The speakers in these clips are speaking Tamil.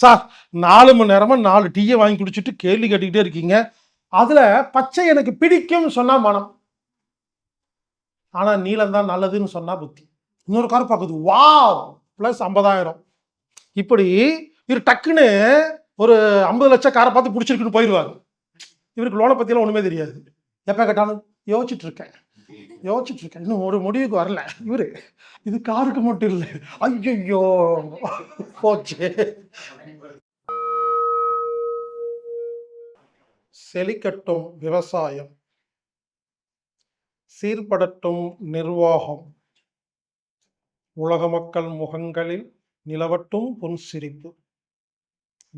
சார் நாலு மணி நேரமாக நாலு டீயை வாங்கி குடிச்சிட்டு கேள்வி கேட்டுக்கிட்டே இருக்கீங்க. அதில் பச்சை எனக்கு பிடிக்கும்னு சொன்னால் மனம். ஆனால் நீளம் தான் நல்லதுன்னு சொன்னா புத்தி. இன்னொரு கார் பார்க்குது. வாவ்! ப்ளஸ் ஐம்பதாயிரம். இப்படி இவர் டக்குன்னு ஒரு ஐம்பது லட்சம் காரை பார்த்து பிடிச்சிருக்குன்னு போயிடுவாரு இவருக்கு லோனை பற்றியெல்லாம் ஒன்றுமே தெரியாது. எப்போ கேட்டாலும் யோசிச்சுட்டு இருக்கேன். யோசிச்சுட்டு இருக்கேன். இன்னும் ஒரு முடிவுக்கு வரல. இவரு இது காருக்கு மட்டும் இல்லை. ஐயோ போச்சு. செழிக்கட்டும் விவசாயம். சீர்படட்டும் நிர்வாகம். உலக மக்கள் முகங்களில் நிலவட்டும் புன்சிரிப்பு.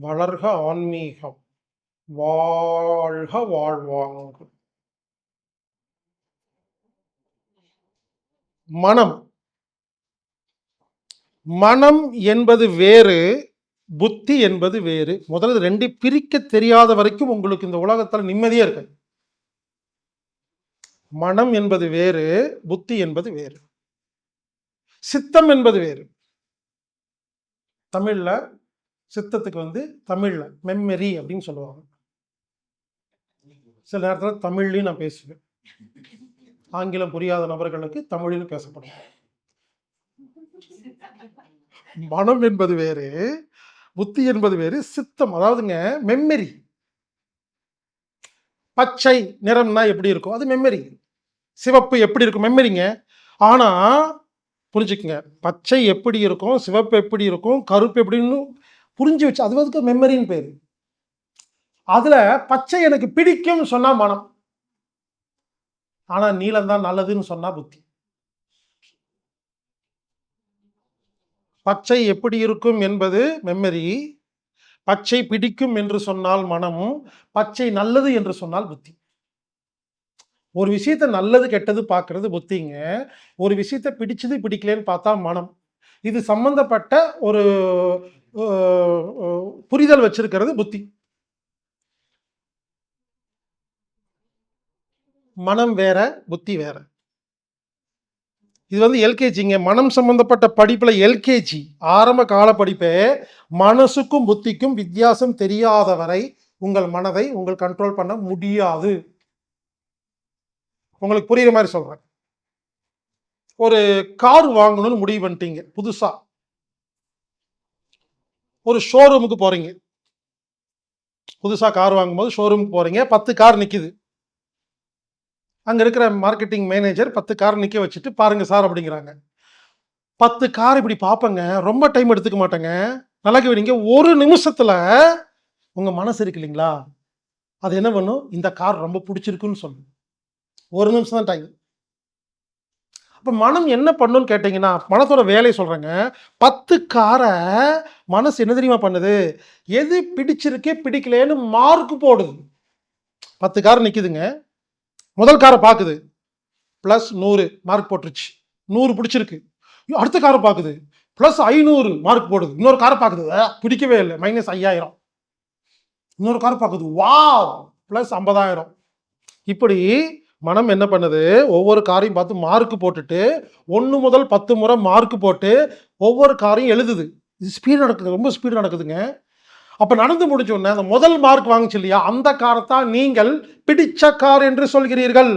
வளர்க ஆன்மீகம். வாழ்க வாழ்வாங்கு. மனம். மனம் என்பது வேறு புத்தி என்பது வேறு. முதல்ல ரெண்டு பிரிக்க தெரியாத வரைக்கும் உங்களுக்கு இந்த உலகத்தில் நிம்மதியே இருக்கு மனம் என்பது வேறு புத்தி என்பது வேறு. சித்தம் என்பது வேறு. தமிழ்ல சித்தத்துக்கு வந்து தமிழ்ல மெம்மரி அப்படின்னு சொல்லுவாங்க. சில நேரத்தில் தமிழ்லையும் நான் பேசுவேன். ஆங்கிலம் புரியாத நபர்களுக்கு தமிழில் பேசப்படும். மனம் என்பது வேறு புத்தி என்பது வேறு சித்தம். அதாவதுங்க மெம்மரி. பச்சை நிறம்னா எப்படி இருக்கும்? அது மெம்மரி. சிவப்பு எப்படி இருக்கும்? மெம்மரிங்க. ஆனா புரிஞ்சுக்குங்க. பச்சை எப்படி இருக்கும்? சிவப்பு எப்படி இருக்கும்? கருப்பு எப்படின்னு புரிஞ்சு வச்சு அது வந்து மெமரின்னு பேர். அதுல பச்சை எனக்கு பிடிக்கும்னு சொன்னா மனம். ஆனா நீளம் தான் நல்லதுன்னு சொன்னா புத்தி. பச்சை எப்படி இருக்கும் என்பது மெமரி பச்சை பிடிக்கும் என்று சொன்னால் மனம் பச்சை நல்லது என்று சொன்னால் புத்தி. ஒரு விஷயத்த நல்லது கெட்டது பார்க்கறது புத்திங்க. ஒரு விஷயத்த பிடிச்சது பிடிக்கலன்னு பார்த்தா மனம். இது சம்பந்தப்பட்ட ஒரு புரிதல் வச்சிருக்கிறது புத்தி. மனம் வேற புத்தி வேற. இது வந்து எல்கேஜிங்க மனம் சம்பந்தப்பட்ட படிப்பில் எல்கேஜி. ஆரம்ப கால படிப்பே மனசுக்கும் புத்திக்கும் வித்தியாசம் தெரியாத வரை உங்கள் மனதை உங்கள் கண்ட்ரோல் பண்ண முடியாது. உங்களுக்கு புரியுற மாதிரி சொல்கிறேன் ஒரு கார் வாங்கணும்னு முடிவு பண்ணிட்டீங்க புதுசாக ஒரு ஷோரூமுக்கு போகிறீங்க புதுசாக கார் வாங்கும்போது ஷோரூமுக்கு போகிறீங்க பத்து கார் நிற்கிது அங்கே இருக்கிற மார்க்கெட்டிங் மேனேஜர் பத்து கார் நிற்க வச்சுட்டு பாருங்கள் சார் அப்படிங்கிறாங்க. பத்து கார் இப்படி பார்ப்பேங்க. ரொம்ப டைம் எடுத்துக்க மாட்டேங்க. நல்லா கேவீங்க. ஒரு நிமிஷத்தில் உங்கள் மனசு இருக்கு இல்லைங்களா? அது என்ன பண்ணும்? இந்த கார் ரொம்ப பிடிச்சிருக்குன்னு சொல்லும். ஒரு நிமிஷம் தான் டைம் இப்போ மனம் என்ன பண்ணுன்னு கேட்டிங்கன்னா மனத்தோட வேலையை சொல்கிறேங்க பத்து காரை மனசு என்ன தெரியுமா பண்ணுது? எது பிடிச்சிருக்கு பிடிக்கலேன்னு மார்க் போடுது. பத்து கார் நிற்குதுங்க முதல் காரை பார்க்குது ப்ளஸ் நூறு மார்க் போட்டுருச்சு. நூறு பிடிச்சிருக்கு. ஐயோ, அடுத்த காரை பார்க்குது ப்ளஸ் ஐநூறு மார்க் போடுது. இன்னொரு காரை பார்க்குது பிடிக்கவே இல்லை. மைனஸ் ஐயாயிரம். இன்னொரு காரை பார்க்குது வாவ் ப்ளஸ் ஐம்பதாயிரம். இப்படி மனம் என்ன பண்ணுது? ஒவ்வொரு காரையும் பார்த்து மார்க் போட்டுட்டு ஒன்று முதல் பத்து முறை மார்க் போட்டு ஒவ்வொரு காரையும் எழுதுது. இது ஸ்பீடு நடக்குது. ரொம்ப ஸ்பீடு நடக்குதுங்க. அப்போ நடந்து முடிஞ்ச உடனே அந்த முதல் மார்க் வாங்கிச்சு இல்லையா? அந்த காரத்தான் நீங்கள் பிடிச்ச கார் என்று சொல்கிறீர்கள்.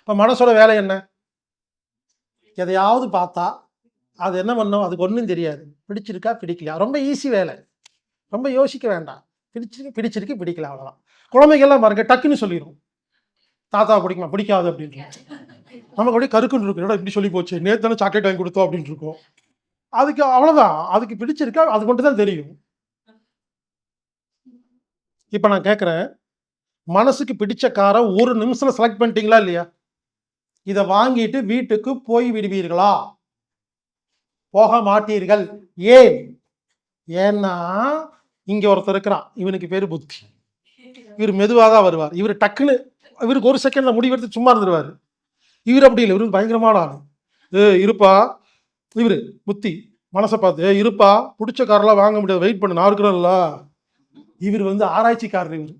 இப்போ மனசோட வேலை என்ன? எதையாவது பார்த்தா அது என்ன பண்ணும்? அதுக்கு ஒன்றும் தெரியாது. பிடிச்சிருக்கா? பிடிக்கலையா? ரொம்ப ஈஸி வேலை. ரொம்ப யோசிக்க வேண்டாம். பிடிச்சிருக்கு பிடிச்சிருக்கு பிடிக்கல அவ்வளோதான் குழந்தைகள்லாம் பாருங்க டக்குன்னு சொல்லிடும் தாத்தா பிடிக்குமா? பிடிக்காது அப்படின்னு நமக்கு அப்படியே கருக்குன்னு இருக்கும். இப்படி சொல்லி போச்சு? நேற்று தானே சாக்லேட் வாங்கி கொடுத்தோம் அப்படின்னு இருக்கும். அதுக்கு அவ்வளோதான் அதுக்கு பிடிச்சிருக்கா அது மட்டும் தான் தெரியும். இப்போ நான் கேட்குறேன் மனசுக்கு பிடிச்ச காரை ஒரு நிமிஷத்தில் செலக்ட் பண்ணிட்டீங்களா இல்லையா? இதை வாங்கிட்டு வீட்டுக்கு போய் விடுவீர்களா? போக மாட்டீர்கள். ஏன்? ஏன்னா இங்கே ஒருத்தர் இருக்கிறான். இவனுக்கு பேர் புத்தி. இவர் மெதுவாக தான் வருவார். இவர் டக்குன்னு இவருக்கு ஒரு செகண்டில் முடிவெடுத்து சும்மா இருந்துருவாரு. இவர் அப்படி இல்லை. இவரு பயங்கரமான ஆள். இருப்பா. இவர் புத்தி மனசை பார்த்து இருப்பா பிடிச்ச காரெல்லாம் வாங்க முடியாது வெயிட் பண்ணு நான் இருக்கிறேன்ல. இவர் வந்து ஆராய்ச்சிக்காரர் இவர்.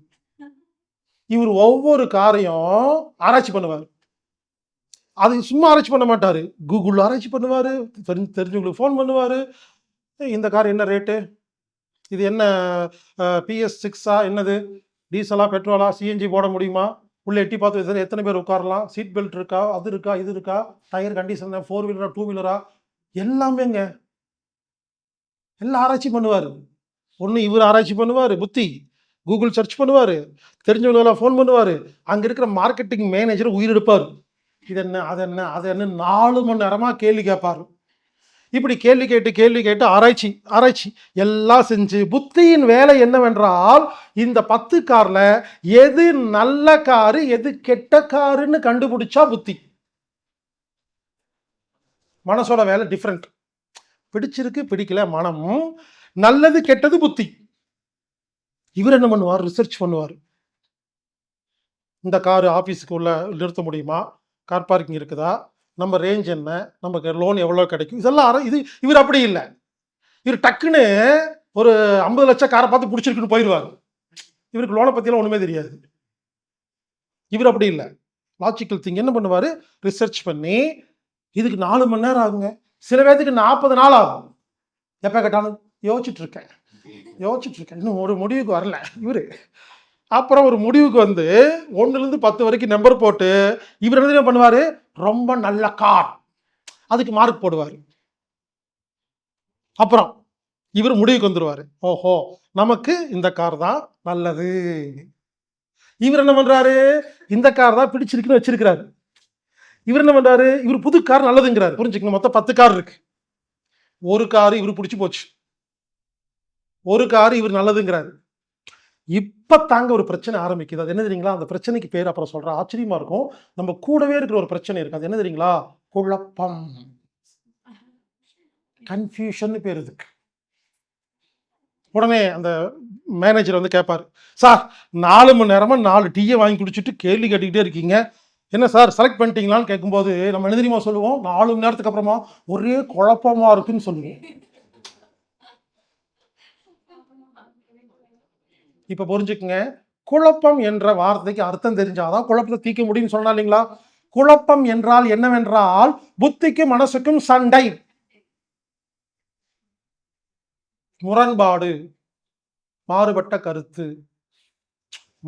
இவர் ஒவ்வொரு காரையும் ஆராய்ச்சி பண்ணுவார். அது சும்மா ஆராய்ச்சி பண்ண மாட்டார். கூகுளில் ஆராய்ச்சி பண்ணுவார் தெரிஞ்சு தெரிஞ்சவங்களுக்கு ஃபோன் பண்ணுவார். இந்த கார் என்ன ரேட்டு இது என்ன பிஎஸ் சிக்ஸா என்னது? டீசலா பெட்ரோலா சிஎன்ஜி போட முடியுமா? உள்ளே எட்டி பார்த்து எத்தனை- எத்தனை பேர் உட்காரலாம்? சீட் பெல்ட் இருக்கா? அது இருக்கா? இது இருக்கா? டயர் கண்டிஷன் ஃபோர் வீலரா டூ வீலரா எல்லாமேங்க. எல்லாம் ஆராய்ச்சி பண்ணுவார். ஒன்று இவர் ஆராய்ச்சி பண்ணுவார் புத்தி. கூகுள் சர்ச் பண்ணுவார். தெரிஞ்சவங்களெல்லாம் ஃபோன் பண்ணுவார். அங்கே இருக்கிற மார்க்கெட்டிங் மேனேஜர் உயிரெடுப்பார். இது என்ன அது என்ன அது என்ன நாலு மணி நேரமாக கேள்வி கேட்பார். இப்படி கேள்வி கேட்டு கேள்வி கேட்டு ஆராய்ச்சி ஆராய்ச்சி. எல்லாம் செஞ்சு புத்தியின் வேலை என்னவென்றால் இந்த பத்து காரில் எது நல்ல காரு எது கெட்ட காருன்னு கண்டுபிடிச்சா புத்தி. மனசோட வேலை டிஃப்ரெண்ட் பிடிச்சிருக்கு பிடிக்கல மனம். நல்லது கெட்டது புத்தி. இவர் என்ன பண்ணுவார்? ரிசர்ச் பண்ணுவார். இந்த காரு ஆஃபீஸுக்கு உள்ள நிறுத்த முடியுமா? கார் பார்க்கிங் இருக்குதா? நம்ம ரேஞ்ச் என்ன? நமக்கு லோன் எவ்வளோ கிடைக்கும்? இதெல்லாம் இது இவர் அப்படி இல்லை. இவர் டக்குன்னு ஒரு ஐம்பது லட்சம் காரை பார்த்து பிடிச்சிருக்குன்னு போயிடுவார். இவருக்கு லோனை பற்றிலாம் ஒன்றுமே தெரியாது. இவர் அப்படி இல்லை. லாஜிக்கல் திங் என்ன பண்ணுவார்? ரிசர்ச் பண்ணி இதுக்கு நாலு மணி நேரம் ஆகுங்க. சில பேர்த்துக்கு நாற்பது நாள் ஆகும். எப்போ கேட்டாலும்? யோசிச்சுட்டு இருக்கேன் யோசிச்சுட்டு இருக்கேன் இன்னும் ஒரு முடிவுக்கு வரல. இவர். அப்புறம் ஒரு முடிவுக்கு வந்து ஒன்றுலேருந்து பத்து வரைக்கும் நம்பர் போட்டு இவர் என்ன பண்ணுவார்? ரொம்ப நல்ல கார் அதுக்கு மார்க் போடுவார். அப்புறம் இவர் முடிவுக்கு வந்துடுவார் ஓஹோ நமக்கு இந்த கார் தான் நல்லது. இவர் என்ன பண்ணுறாரு இந்த கார் தான் பிடிச்சிருக்குன்னு வச்சிருக்கிறாரு. இவர் என்ன பண்றாரு? இவர் புது கார் நல்லதுங்கிறாரு. புரிஞ்சுக்கணும் மொத்தம் பத்து கார் இருக்கு. ஒரு கார் இவர் பிடிச்சி போச்சு. ஒரு கார் இவர் நல்லதுங்கிறாரு. இப்போ தாங்க ஒரு பிரச்சனை ஆரம்பிக்குது. அது என்ன தெரியுங்களா? அந்த பிரச்சனைக்கு பேர் அப்புறம் சொல்கிற ஆச்சரியமா இருக்கும். நம்ம கூடவே இருக்கிற ஒரு பிரச்சனை இருக்கு. அது என்ன தெரியுங்களா? குழப்பம். கன்ஃபியூஷன் பேர் இதுக்கு. உடனே அந்த மேனேஜர் வந்து கேட்பாரு சார் நாலு மணி நேரமாக நாலு டீயை வாங்கி குடிச்சிட்டு கேள்வி கேட்டுக்கிட்டே இருக்கீங்க. என்ன சார் செலக்ட் பண்ணிட்டீங்களான்னு கேட்கும்போது நம்ம என்ன தெரியுமா சொல்லுவோம்? நாலு மணி நேரத்துக்கு அப்புறமா ஒரே குழப்பமா இருக்குன்னு சொல்லுவோம். இப்ப புரிஞ்சுக்குங்க. குழப்பம் என்ற வார்த்தைக்கு அர்த்தம் தெரிஞ்சாதான் குழப்பத்தை தீர்க்க முடியும்னு சொன்னா இல்லைங்களா? குழப்பம் என்றால் என்னவென்றால் புத்திக்கும் மனசுக்கும் சண்டை. முரண்பாடு மாறுபட்ட கருத்து.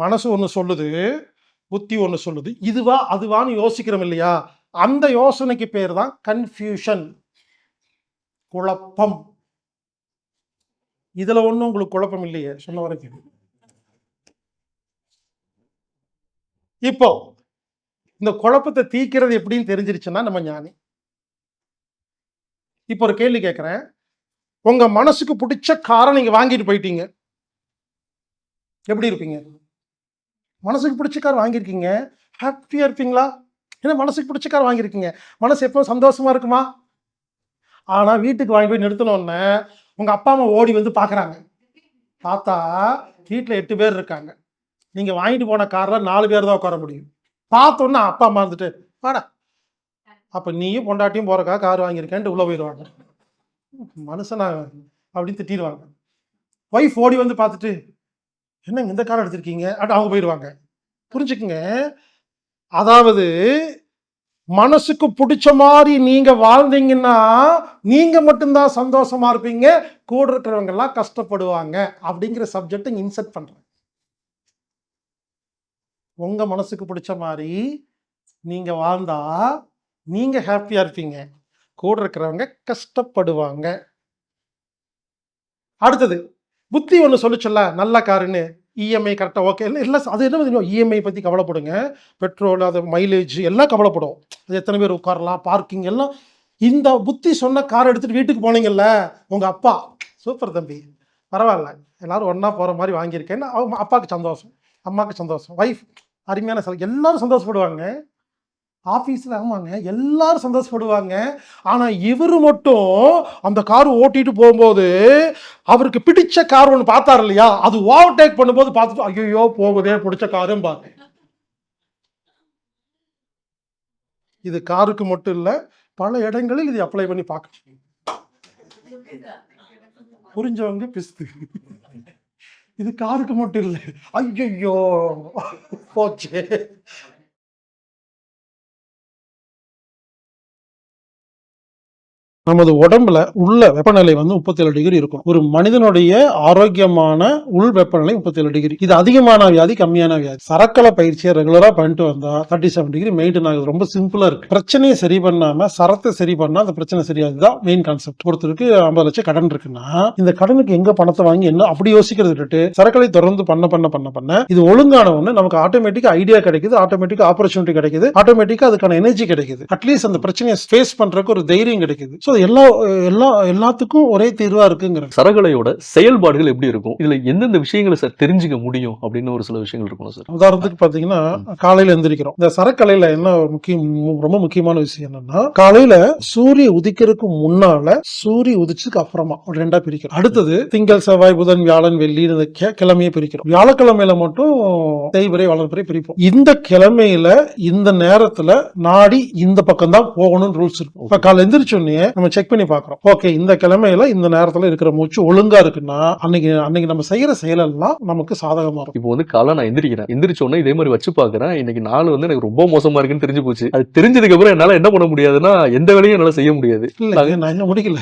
மனசு ஒன்று சொல்லுது புத்தி ஒன்று சொல்லுது. இதுவா அதுவான்னு யோசிக்கிறோம் இல்லையா? அந்த யோசனைக்கு பேர் தான் கன்ஃபியூஷன் குழப்பம். இதுல ஒன்றும் உங்களுக்கு குழப்பம் இல்லையே? சொன்ன வரைக்கும் இப்போ இந்த குழப்பத்தை தீக்கிறது எப்படின்னு தெரிஞ்சிருச்சுன்னா நம்ம ஞானி. இப்போ ஒரு கேள்வி கேட்குறேன் உங்க மனசுக்கு பிடிச்ச காரை நீங்க வாங்கிட்டு போயிட்டீங்க. எப்படி இருப்பீங்க? மனசுக்கு பிடிச்ச கார் வாங்கியிருக்கீங்க. ஹாப்பியாக இருப்பீங்களா? ஏன்னா மனசுக்கு பிடிச்ச கார் வாங்கியிருக்கீங்க. மனசு எப்போ சந்தோஷமாக இருக்குமா? ஆனால் வீட்டுக்கு வாங்கி போய் நிறுத்தணுன்னு உங்கள் அப்பா அம்மா ஓடி வந்து பார்க்குறாங்க. பார்த்தா வீட்டில் எட்டு பேர் இருக்காங்க. நீங்கள் வாங்கிட்டு போன காரில் நாலு பேர் தான் உட்கார முடியும். பார்த்தோன்னே அப்பா அம்மா இருந்துட்டு வாடா. அப்போ நீயும் பொண்டாட்டியும் போகிறக்கா கார் வாங்கியிருக்கேன்ட்டு உள்ள போயிடுவாங்க. மனுஷனா அப்படின்னு திட்டிடுவாங்க. ஒய்ஃப் ஓடி வந்து பார்த்துட்டு என்னங்க இந்த கார் எடுத்திருக்கீங்க? அப்படி அவங்க போயிடுவாங்க. புரிஞ்சுக்குங்க. அதாவது மனசுக்கு பிடிச்ச மாதிரி நீங்க வாழ்ந்தீங்கன்னா நீங்க மட்டும்தான் சந்தோஷமா இருப்பீங்க. கூட இருக்கிறவங்க எல்லாம் கஷ்டப்படுவாங்க. அப்படிங்கிற சப்ஜெக்ட் இன்செர்ட் பண்றேன். உங்க மனசுக்கு பிடிச்ச மாதிரி நீங்க வாழ்ந்தா நீங்க ஹாப்பியா இருப்பீங்க. கூட இருக்கிறவங்க கஷ்டப்படுவாங்க. அடுத்தது புத்தி ஒன்று சொல்லுச்சுல்ல நல்ல காருன்னு இஎம்ஐ கரெக்டாக ஓகே இல்லை இல்லை அது என்ன தெரியும்? இஎம்ஐ பற்றி கவலைப்படுங்க. பெட்ரோல் அது மைலேஜ் எல்லாம் கவலைப்படும். அது எத்தனை பேர் உட்காரலாம் பார்க்கிங் எல்லாம். இந்த புத்தி சொன்ன கார் எடுத்துகிட்டு வீட்டுக்கு போனீங்கல்ல உங்கள் அப்பா. சூப்பர் தம்பி. பரவாயில்ல. எல்லாரும் ஒன்றா போகிற மாதிரி வாங்கியிருக்கேன்னு அவங்க அப்பாவுக்கு சந்தோஷம். அம்மாவுக்கு சந்தோஷம். ஒய்ஃப் அருமையான செல் எல்லாரும் சந்தோஷப்படுவாங்க. ஆஃபீஸில் ஆமாங்க எல்லாரும் சந்தோஷப்படுவாங்க. ஆனால் இவர் மட்டும் அந்த கார் ஓட்டிட்டு போகும்போது அவருக்கு பிடிச்ச கார் ஒன்று பார்த்தார் இல்லையா? அது ஓவர்டேக் பண்ணும்போது பார்த்துட்டு ஐயோ போகுதே பிடிச்ச காரும் பாரு இது காருக்கு மட்டும் இல்லை பல இடங்களில் இது அப்ளை பண்ணி பார்க்க புரிஞ்சவங்க பிஸ்து. இது காருக்கு மட்டும் இல்லை. ஐயோ போச்சே. நமது உடம்புல உள்ள வெப்பநிலை வந்து முப்பத்தி ஏழு டிகிரி இருக்கும். ஒரு மனிதனுடைய ஆரோக்கியமான உள் வெப்பநிலை முப்பத்தி ஏழு டிகிரி. இது அதிகமான வியாதி கம்மியான வியாதி. சரக்கலை பயிற்சியை ரெகுலரா பண்ணிட்டு வந்தா தேர்ட்டி செவன் டிகிரி மெயின்டைன் ஆகுது. ரொம்ப சிம்பிளா இருக்கு. பிரச்சனையை சரி பண்ணாம சரத்தை சரி பண்ணா அந்த பிரச்சனை சரியாது தான் மெயின் கான்செப்ட் ஒருத்தருக்கு ஐம்பது லட்சம் கடன் இருக்குன்னா இந்த கடனுக்கு எங்க பணத்தை வாங்கி என்ன அப்படி யோசிக்கிறது விட்டுட்டு சரக்களை தொடர்ந்து பண்ண பண்ண பண்ண பண்ண இது ஒழுங்கான ஒண்ணு நமக்கு ஆட்டோமேட்டிக்கா ஐடியா கிடைக்குது ஆட்டோமேட்டிக்கா ஆப்பர்ச்சுனிட்டி கிடைக்குது ஆட்டோமேட்டிக்கா அதுக்கான எனர்ஜி கிடைக்குது. அட்லீஸ்ட் அந்த பிரச்சனையை ஃபேஸ் பண்றதுக்கு ஒரு தைரியம் கிடைக்குது. ஸோ எல்லா எல்லா எல்லாத்துக்கும் ஒரே தீர்வா இருக்குங்கிற சரகலையோட செயல்பாடுகள் எப்படி இருக்கும்? இதுல எந்தெந்த விஷயங்களை சார் தெரிஞ்சுக்க முடியும் அப்படின்னு ஒரு சில விஷயங்கள் இருக்கணும் சார்? உதாரணத்துக்கு பாத்தீங்கன்னா காலையில எந்திரிக்கிறோம். இந்த சரக்கலையில என்ன முக்கியம் ரொம்ப முக்கியமான விஷயம் என்னன்னா காலையில சூரிய உதிக்கிறதுக்கு முன்னால சூரிய உதிச்சதுக்கு அப்புறமா ஒரு ரெண்டா பிரிக்கிறோம். அடுத்தது திங்கள் செவ்வாய் புதன் வியாழன் வெள்ளி கிழமையை பிரிக்கிறோம். வியாழக்கிழமையில மட்டும் தேய்பிரை வளர்பிறை பிரிப்போம். இந்த கிழமையில இந்த நேரத்துல நாடி இந்த பக்கம் தான் போகணும்னு ரூல்ஸ் இருக்கும் இப்ப காலை எந்திரிச்ச உடனே நம்ம செக் பண்ணி பாக்குறோம் ஓகே இந்த கிழமையில இந்த நேரத்துல இருக்கிற மூச்சு ஒழுங்கா இருக்குன்னா அன்னைக்கு அன்னைக்கு நம்ம செய்யற செயலெல்லாம் நமக்கு சாதகமா இருக்கும். இப்போ வந்து காலை நான் எந்திரிக்கிறேன். எந்திரிச்ச உடனே இதே மாதிரி வச்சு பாக்குறேன் இன்னைக்கு நாள் வந்து எனக்கு ரொம்ப மோசமா இருக்குன்னு தெரிஞ்சு போச்சு. அது தெரிஞ்சதுக்கு அப்புறம் என்னால என்ன பண்ண முடியாதுன்னா எந்த வேலையும் என்னால செய்ய முடியாது. இல்ல நான் இன்னும் முடிக்கல.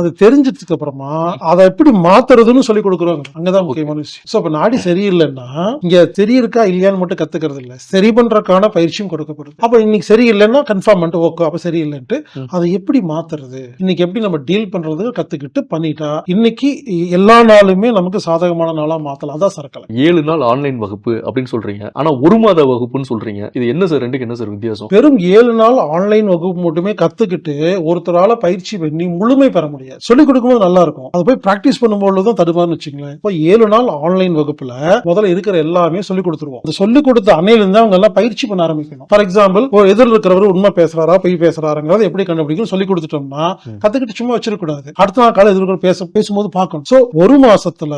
அது தெரிஞ்சதுக்கு அப்புறமா அதை எப்படி மாத்துறதுன்னு சொல்லி கொடுக்குறாங்க அங்கதான் முக்கியமான விஷயம். சோ இப்ப நாடி சரியில்லைன்னா இங்க சரி இருக்கா இல்லையான்னு மட்டும் கத்துக்கிறது இல்ல. சரி பண்றதுக்கான பயிற்சியும் கொடுக்கப்படுது. அப்ப இன்னைக்கு சரியில்லைன்னா கன்ஃபார்ம் பண்ணிட்டு ஓகே அப்ப சரியில்லைன்ட்டு. அதை எப்படி மாத்துறது? இன்னைக்கு எப்படி நம்ம டீல் பண்றது கத்துக்கிட்டு பண்ணிட்டா இன்னைக்கு எல்லா நாளுமே நமக்கு சாதகமான நாளா மாத்தலாம். அதான் சரக்கலை. ஏழு நாள் ஆன்லைன் வகுப்பு அப்படின்னு சொல்றீங்க. ஆனா ஒரு மாத வகுப்புன்னு சொல்றீங்க. இது என்ன சார் ரெண்டுக்கு என்ன சார் வித்தியாசம்? வெறும் ஏழு நாள் ஆன்லைன் வகுப்பு மட்டுமே கத்துக்கிட்டு ஒருத்தரால பயிற்சி பண்ணி முழுமை பெற முடியாது. சொல்லிக் கொடுக்கும்போது நல்லா இருக்கும். அது போய் பிராக்டிஸ் பண்ணும்போது தான் தடுமாறுன்னு வச்சுங்களேன் இப்போ ஏழு நாள் ஆன்லைன் வகுப்புல முதல்ல இருக்கிற எல்லாமே சொல்லிக் கொடுத்துருவோம். அந்த சொல்லிக் கொடுத்த அன்னையில இருந்து அவங்க எல்லாம் பயிற்சி பண்ண ஆரம்பிக்கணும். ஃபார் எக்ஸாம்பிள் ஒரு எதிரில் இருக்கிறவர் உண்மை பேசுறாரா பொய் பேசுறாருங்கிறத எப்படி கண்டுபிடிக்கும் சொல்லி கொடுத்துட்டோம்னா கத்துக்கிட்டு சும்மா வச்சிருக்கூடாது அடுத்த நாள் காலை எதிர்கொள்ள பேச பேசும்போது பார்க்கணும். சோ ஒரு மாசத்துல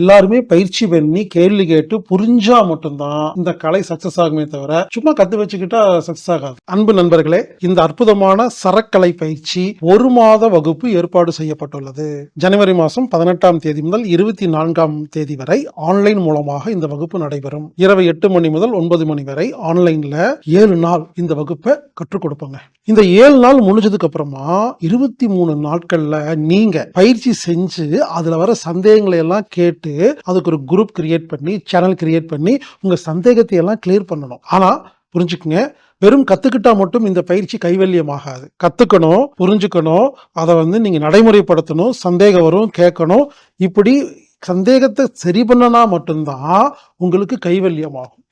எல்லாருமே பயிற்சி பண்ணி கேள்வி கேட்டு புரிஞ்சா மட்டும்தான் இந்த கலை சக்சஸ் ஆகுமே தவிர சும்மா கத்து வச்சுக்கிட்டா சக்சஸ் ஆகாது. அன்பு நண்பர்களே இந்த அற்புதமான சரக்கலை பயிற்சி ஒரு மாத வகுப்பு ஏற்பாடு செய்யப்பட்டுள்ளது. ஜனவரி மாதம் பதினெட்டாம் தேதி முதல் இருபத்தி நான்காம் தேதி வரை ஆன்லைன் மூலமாக இந்த வகுப்பு நடைபெறும். இரவு எட்டு மணி முதல் ஒன்பது மணி வரை ஆன்லைன்ல ஏழு நாள் இந்த வகுப்பை கற்றுக் கொடுப்போங்க. இந்த ஏழு நாள் முடிஞ்சதுக்கு அப்புறமா இருபத்தி மூணு நாட்கள்ல நீங்க பயிற்சி செஞ்சு அதுல வர சந்தேகங்களை எல்லாம் கேட்டு அதுக்கு ஒரு குரூப் கிரியேட் பண்ணி சேனல் கிரியேட் பண்ணி உங்க சந்தேகத்தை எல்லாம் கிளியர் பண்ணணும். ஆனா புரிஞ்சுக்குங்க. வெறும் கத்துக்கிட்டா மட்டும் இந்த பயிற்சி கைவல்யமாகாது. கத்துக்கணும் புரிஞ்சுக்கணும் அதை வந்து நீங்க நடைமுறைப்படுத்தணும் சந்தேகம் வரும் கேட்கணும். இப்படி சந்தேகத்தை சரி பண்ணனா மட்டும்தான் உங்களுக்கு கைவல்யமாகும்.